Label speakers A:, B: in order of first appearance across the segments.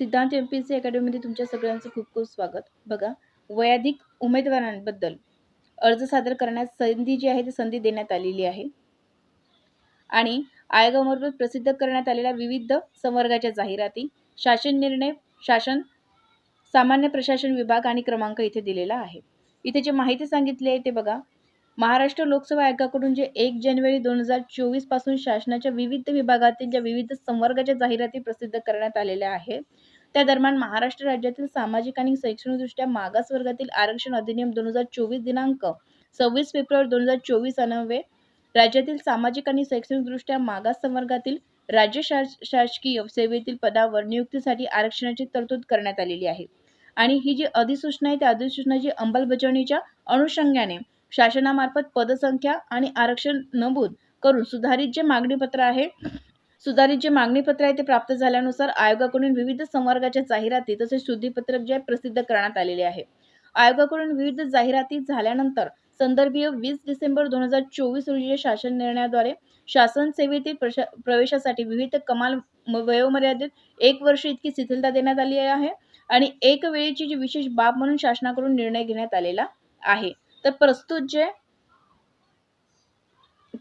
A: सिद्धांत M P C अकॅडमीमध्ये तुमच्या सगळ्यांचं खूप खूप स्वागत. बघा वयाधिक उमेदवारांबद्दल अर्ज सादर करण्यास संधी जी आहे ती संधी देण्यात आलेली आहे. आणि आयोगामार्फत प्रसिद्ध करण्यात आलेल्या विविध संवर्गाच्या जाहिराती शासन निर्णय शासन सामान्य प्रशासन विभाग आणि क्रमांक इथे दिलेला आहे. इथे जी माहिती सांगितली आहे ते बघा. महाराष्ट्र लोकसेवा आयोगाकडून जे एक जानेवारी दोन हजार चोवीसपासून शासनाच्या विविध विभागातील ज्या विविध संवर्गाच्या जाहिराती प्रसिद्ध करण्यात आलेल्या आहेत त्या दरम्यान महाराष्ट्र राज्यातील सामाजिक आणि शैक्षणिकदृष्ट्या मागास वर्गातील आरक्षण अधिनियम दोन हजार चोवीस दिनांक सव्वीस फेब्रुवारी दोन हजार चोवीस अनवे राज्यातील सामाजिक आणि शैक्षणिकदृष्ट्या मागास संवर्गातील राज्य शास शासकीय सेवेतील पदावर नियुक्तीसाठी आरक्षणाची तरतूद करण्यात आलेली आहे. आणि ही जी अधिसूचना आहे त्या अधिसूचनाची अंमलबजावणीच्या अनुषंगाने शासनामार्फत पदसंख्या आणि आरक्षण नमूद करून सुधारित जे मागणीपत्र आहे सुधारित जे मागणीपत्र आहे ते प्राप्त झाल्यानुसार आयोगाकडून विविध संवर्गाच्या जाहिराती तसेच शुद्धीपत्रक जे प्रसिद्ध करण्यात आलेले आहे. आयोगाकडून विविध जाहिराती झाल्यानंतर संदर्भीय वीस डिसेंबर दोन हजार चोवीस रोजी शासन निर्णयाद्वारे शासन सेवेतील प्रशा प्रवेशासाठी विविध कमाल वयोमर्यादेत एक वर्ष इतकी शिथिलता देण्यात आली आहे आणि एक वेळेची जी विशेष बाब म्हणून शासनाकडून निर्णय घेण्यात आलेला आहे. तर प्रस्तुत जे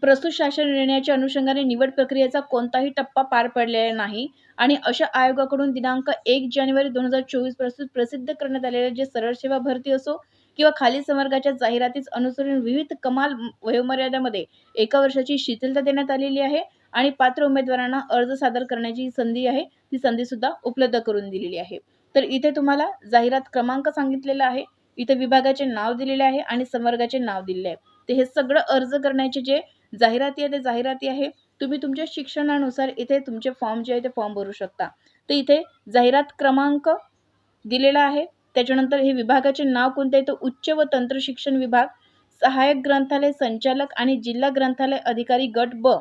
A: प्रस्तुत शासन निर्णयाच्या अनुषंगाने निवड प्रक्रियेचा कोणताही टप्पा पार पडलेला नाही आणि अशा आयोगाकडून दिनांक एक जानेवारी दोन हजार चोवीस प्रस्तुत प्रसिद्ध करण्यात आलेले जे सरळ सेवा भरती असो किंवा खालील संवर्गाच्या जाहिरातीस अनुसरून विविध कमाल वयोमर्यादामध्ये एका वर्षाची शिथिलता देण्यात आलेली आहे आणि पात्र उमेदवारांना अर्ज सादर करण्याची संधी आहे ती संधी सुद्धा उपलब्ध करून दिलेली आहे. तर इथे तुम्हाला जाहिरात क्रमांक सांगितलेला आहे. इथे विभागाचे नाव दिलेले आहे आणि संवर्गाचे नाव दिलेले आहे. तर हे सगळं अर्ज करण्याचे जे जाहिराती आहे ते जाहिराती आहे. तुम्ही तुमच्या शिक्षणानुसार इथे तुमचे फॉर्म जे आहे ते फॉर्म भरू शकता. तर इथे जाहिरात क्रमांक दिलेला आहे. त्याच्यानंतर हे विभागाचे नाव कोणते आहे? तर उच्च व तंत्र शिक्षण विभाग सहाय्यक ग्रंथालय संचालक आणि जिल्हा ग्रंथालय अधिकारी गट ब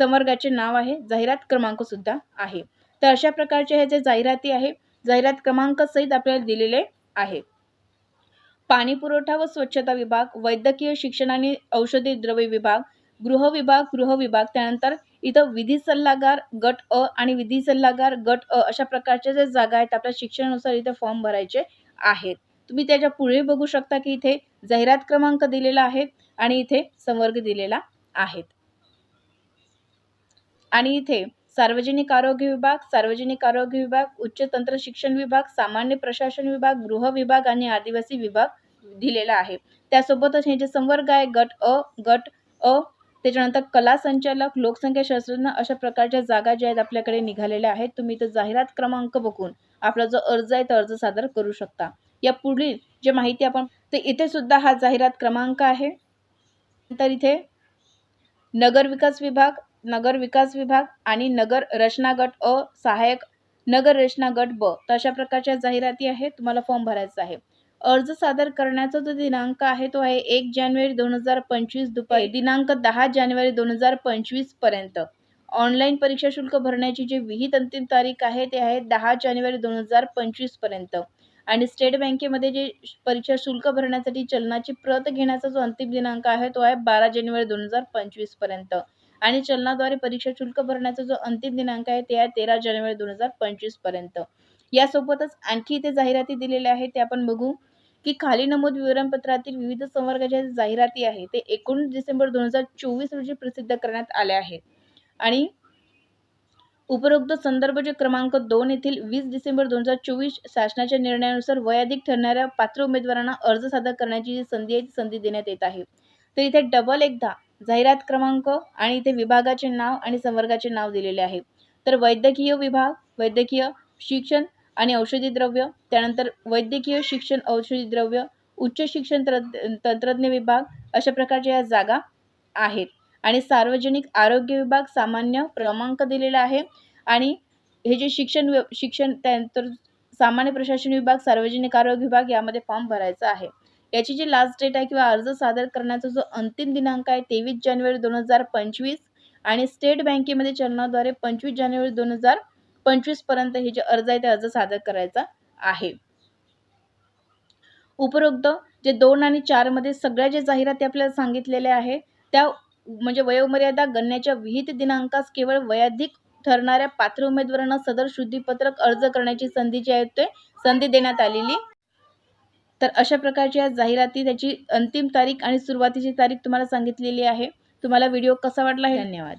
A: संवर्गाचे नाव आहे. जाहिरात क्रमांक सुद्धा आहे. तर अशा प्रकारचे हे जे जाहिराती आहे जाहिरात क्रमांक सहित आपल्याला दिलेले आहे. पाणी पुरवठा व स्वच्छता विभाग वैद्यकीय शिक्षण आणि औषधी द्रव्य विभाग गृह विभाग गृह विभाग त्यानंतर इथं विधी सल्लागार गट अ आणि विधी सल्लागार गट अ अशा प्रकारच्या ज्या जागा आहेत आपल्या शिक्षणानुसार इथे फॉर्म भरायचे आहेत. तुम्ही त्याच्या पुढे बघू शकता की इथे जाहिरात क्रमांक दिलेला आहे आणि इथे संवर्ग दिलेला आहेत आणि इथे सार्वजनिक आरोग्य विभाग सार्वजनिक आरोग्य विभाग उच्च तंत्र शिक्षण विभाग सामान्य प्रशासन विभाग गृह विभाग आणि आदिवासी विभाग दिलेला आहे. त्यासोबतच हे जे संवर्ग आहे गट अ गट अ त्याच्यानंतर कला संचालक लोकसंख्या शास्त्रज्ञ अशा प्रकारच्या जागा ज्या आहेत आपल्याकडे निघालेल्या आहेत. तुम्ही इथं जाहिरात क्रमांक बघून आपला जो अर्ज आहे तो अर्ज सादर करू शकता. या पुढील जे माहिती आपण तर इथे सुद्धा हा जाहिरात क्रमांक आहे. नंतर इथे नगर विकास विभाग नगर विकास विभाग आणि नगर रचना गट अ सहाय्यक नगर रचना गट ब अशा प्रकारच्या जाहिराती आहेत. तुम्हाला फॉर्म भरायचा आहे. अर्ज सादर करण्याचा जो दिनांक आहे तो आहे एक जानेवारी दोन हजार पंचवीस दुपारी दिनांक दहा जानेवारी दोन हजार पंचवीसपर्यंत. ऑनलाईन परीक्षा शुल्क भरण्याची जी विहित अंतिम तारीख आहे ते आहे दहा जानेवारी दोन हजार पंचवीसपर्यंत. आणि स्टेट बँकेमध्ये जे परीक्षा शुल्क भरण्यासाठी चलनाची प्रत घेण्याचा जो अंतिम दिनांक आहे तो आहे बारा जानेवारी दोन हजार पंचवीसपर्यंत. आणि चलनाद्वारे परीक्षा शुल्क भरण्याचा जो अंतिम दिनांक आहे ते आहे तेरा जानेवारी दोन हजार पंचवीसपर्यंत. यासोबतच आणखी इथे जाहिराती दिलेल्या आहेत ते आपण बघू. की खाली नमूद विवरणपत्रातील विविध संवर्गाच्या जाहिराती आहे ते एकोणीस डिसेंबर दोन हजार चोवीस रोजी प्रसिद्ध करण्यात आल्या आहेत. आणि उपरोक्त संदर्भ जे क्रमांक दोन येथील वीस डिसेंबर दोन हजार चोवीस शासनाच्या निर्णयानुसार वयाधिक ठरणाऱ्या पात्र उमेदवारांना अर्ज सादर करण्याची जी संधी आहे ती संधी देण्यात येत आहे. तर इथे डबल एकदा जाहिरात क्रमांक आणि इथे विभागाचे नाव आणि संवर्गाचे नाव दिलेले आहे. तर वैद्यकीय विभाग वैद्यकीय शिक्षण आणि औषधी द्रव्य त्यानंतर वैद्यकीय शिक्षण औषधी द्रव्य उच्च शिक्षण तंत्र तंत्रज्ञ विभाग अशा प्रकारच्या या जागा आहेत. आणि सार्वजनिक आरोग्य विभाग सामान्य क्रमांक दिलेला आहे. आणि हे जे शिक्षण व्य शिक्षण त्यानंतर सामान्य प्रशासन विभाग सार्वजनिक आरोग्य विभाग यामध्ये फॉर्म भरायचा आहे. याची जी लास्ट डेट आहे किंवा अर्ज सादर करण्याचा जो अंतिम दिनांक आहे तेवीस जानेवारी दोन हजार पंचवीस आणि स्टेट बँकेमध्ये चलनाद्वारे पंचवीस जानेवारी दोन हजार पंचवीसपर्यंत हे जे अर्ज आहे ते अर्ज सादर करायचा आहे. उपरोक्त जे दोन आणि चारमध्ये सगळ्या ज्या जाहिराती आपल्याला सांगितलेल्या आहे त्या म्हणजे वयोमर्यादा गणण्याच्या विहित दिनांकास केवळ वयाधिक ठरणाऱ्या पात्र उमेदवारांना सदर शुद्धीपत्रक अर्ज करण्याची संधी जी आहे ते संधी देण्यात आलेली तर अशा प्रकारच्या या जाहिराती त्याची अंतिम तारीख आणि सुरुवातीची तारीख तुम्हाला सांगितलेली आहे. तुम्हाला व्हिडिओ कसा वाटला हे धन्यवाद.